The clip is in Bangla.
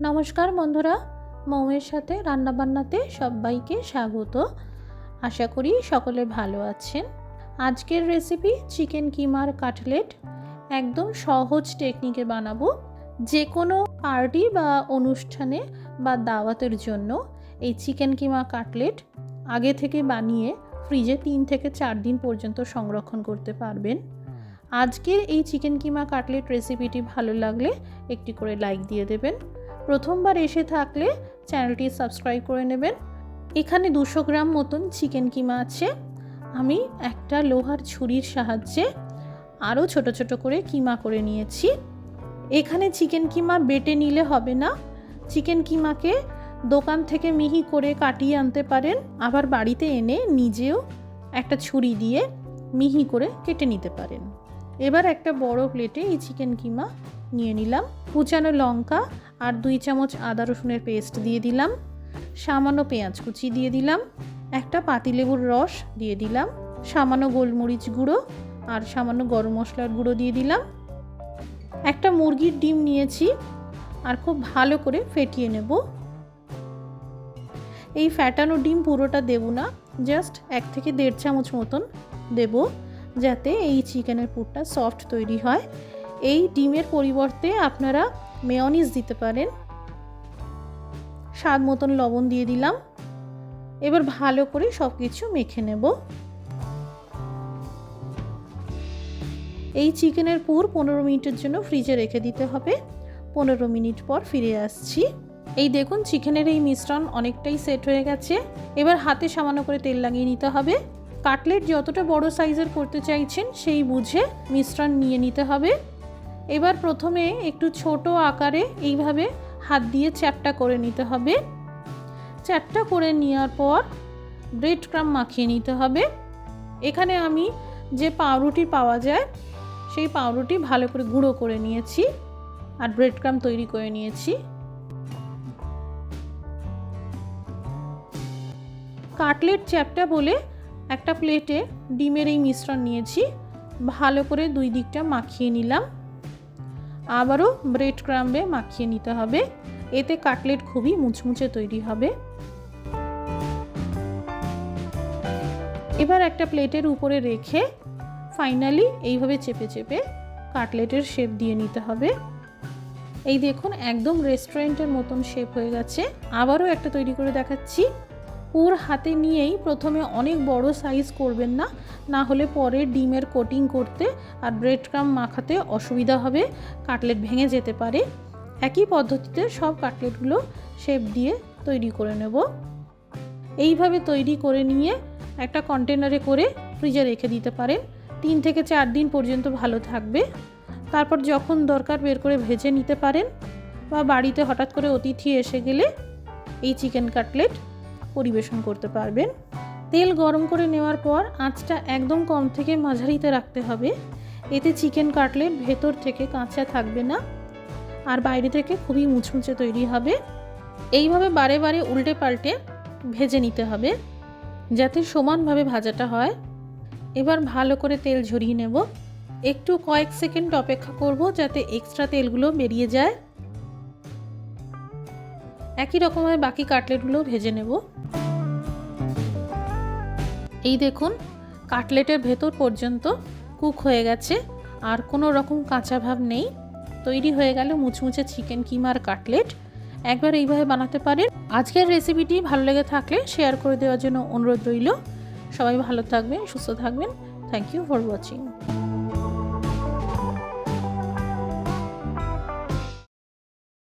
নমস্কার বন্ধুরা মৌমের সাথে রান্নাবান্নাতে সবাইকে স্বাগত। আশা করি সকলে ভালো আছেন। আজকের রেসিপি চিকেন কিমার কাটলেট। একদম সহজ টেকনিকে বানাবো। যে কোনো পার্টি বা অনুষ্ঠানে বা দাওয়াতের জন্য এই চিকেন কিমা কাটলেট আগে থেকে বানিয়ে ফ্রিজে তিন থেকে চার দিন পর্যন্ত সংরক্ষণ করতে পারবেন। আজকের এই চিকেন কিমা কাটলেট রেসিপিটি ভালো লাগলে একটি করে লাইক দিয়ে দেবেন। প্রথমবার এসে থাকলে চ্যানেলটি সাবস্ক্রাইব করে নেবেন। এখানে দুশো গ্রাম মতন চিকেন কিমা আছে। আমি একটা লোহার ছুরির সাহায্যে আরও ছোট ছোট করে কিমা করে নিয়েছি। এখানে চিকেন কিমা বেটে নিলে হবে না। চিকেন কিমাকে দোকান থেকে মিহি করে কাটিয়ে আনতে পারেন, আবার বাড়িতে এনে নিজেও একটা ছুরি দিয়ে মিহি করে কেটে নিতে পারেন। এবার একটা বড় প্লেটে এই চিকেন কিমা নিয়ে নিলাম। কুচানো লঙ্কা আর দুই চামচ আদা রসুনের পেস্ট দিয়ে দিলাম। সামান্য পেঁয়াজ কুচি দিয়ে দিলাম। একটা পাতিলেবুর রস দিয়ে দিলাম। সামান্য গোলমরিচ গুঁড়ো আর সামান্য গরম মশলার গুঁড়ো দিয়ে দিলাম। একটা মুরগির ডিম নিয়েছি আর খুব ভালো করে ফেটিয়ে নেব। এই ফ্যাটানো ডিম পুরোটা দেব না, জাস্ট এক থেকে দেড় চামচ মতন দেব যাতে এই চিকেনের পুরটা সফট তৈরি হয়। এই ডিমের পরিবর্তে আপনারা মেয়নিজ দিতে পারেন। স্বাদ মতন লবণ দিয়ে দিলাম। এবার ভালো করে সব কিছু মেখে নেব। এই চিকেনের পুর পনেরো মিনিটের জন্য ফ্রিজে রেখে দিতে হবে। পনেরো মিনিট পর ফিরে আসছি। এই দেখুন, চিকেনের এই মিশ্রণ অনেকটাই সেট হয়ে গেছে। এবার হাতে সামান্য করে তেল লাগিয়ে নিতে হবে। কাটলেট যতটা বড় সাইজের করতে চাইছেন, সেই বুঝে মিশ্রণ নিয়ে নিতে হবে। এবার প্রথমে একটু ছোট আকারে এইভাবে হাত দিয়ে চ্যাপটা করে নিতে হবে। চ্যাপটা করে নেওয়ার পর ব্রেড ক্রাম মাখিয়ে নিতে হবে। এখানে আমি যে পাউরুটি পাওয়া যায়, সেই পাউরুটি ভালো করে গুঁড়ো করে নিয়েছি আর ব্রেড ক্রাম তৈরি করে নিয়েছি। কাটলেট চ্যাপটা বলে একটা প্লেটে ডিমের এই মিশ্রণ নিয়েছি। ভালো করে দুই দিকটা মাখিয়ে নিলাম। আবারও ব্রেড ক্রাম্বে মাখিয়ে নিতে হবে। এতে কাটলেট খুবই মুচমুচে তৈরি হবে। এবার একটা প্লেটের উপরে রেখে ফাইনালি এইভাবে চেপে চেপে কাটলেটের শেপ দিয়ে নিতে হবে। এই দেখুন, একদম রেস্টুরেন্টের মতন শেপ হয়ে গেছে। আবারও একটা তৈরি করে দেখাচ্ছি। পুর হাতে নিয়েই প্রথমে অনেক বড় সাইজ করবেন না না হলে পরে ডিমের কোটিং করতে আর ব্রেড ক্রাম মাখাতে অসুবিধা হবে কাটলেট ভেঙে যেতে পারে। একই পদ্ধতিতে সব কাটলেটগুলো শেপ দিয়ে তৈরি করে নেব। এইভাবে তৈরি করে নিয়ে একটা কন্টেনারে করে ফ্রিজে রেখে দিতে পারেন। তিন থেকে চার দিন পর্যন্ত ভালো থাকবে। তারপর যখন দরকার বের করে ভেজে নিতে পারেন বা বাড়িতে হঠাৎ করে অতিথি এসে গেলে এই চিকেন কাটলেট পরিবেশন করতে পারবেন। তেল গরম করে নেওয়ার পর আঁচটা একদম কম থেকে মাঝারিতে রাখতে হবে। এতে চিকেন কাটলেট ভেতর থেকে কাঁচা থাকবে না আর বাইরে থেকে খুবই মুচমুচে তৈরি হবে। এইভাবে বারে বারে উল্টে পাল্টে ভেজে নিতে হবে যাতে সমানভাবে ভাজাটা হয়। এবার ভালো করে তেল ঝরিয়ে নেব। একটু কয়েক সেকেন্ড অপেক্ষা করব যাতে এক্সট্রা তেলগুলো বেরিয়ে যায়। একই রকমভাবে বাকি কাটলেটগুলো ভেজে নেব। এই দেখুন, কাটলেটের ভেতর পর্যন্ত কুক হয়ে গেছে, আর কোনো রকম কাঁচা ভাব নেই। তৈরি হয়ে গেল মুচমুচে চিকেন কিমার কাটলেট। একবার এইভাবে বানাতে পারেন। আজকের রেসিপিটি ভালো লেগে থাকলে শেয়ার করে দেওয়ার জন্য অনুরোধ রইল। সবাই ভালো থাকবেন, সুস্থ থাকবেন। Thank you for watching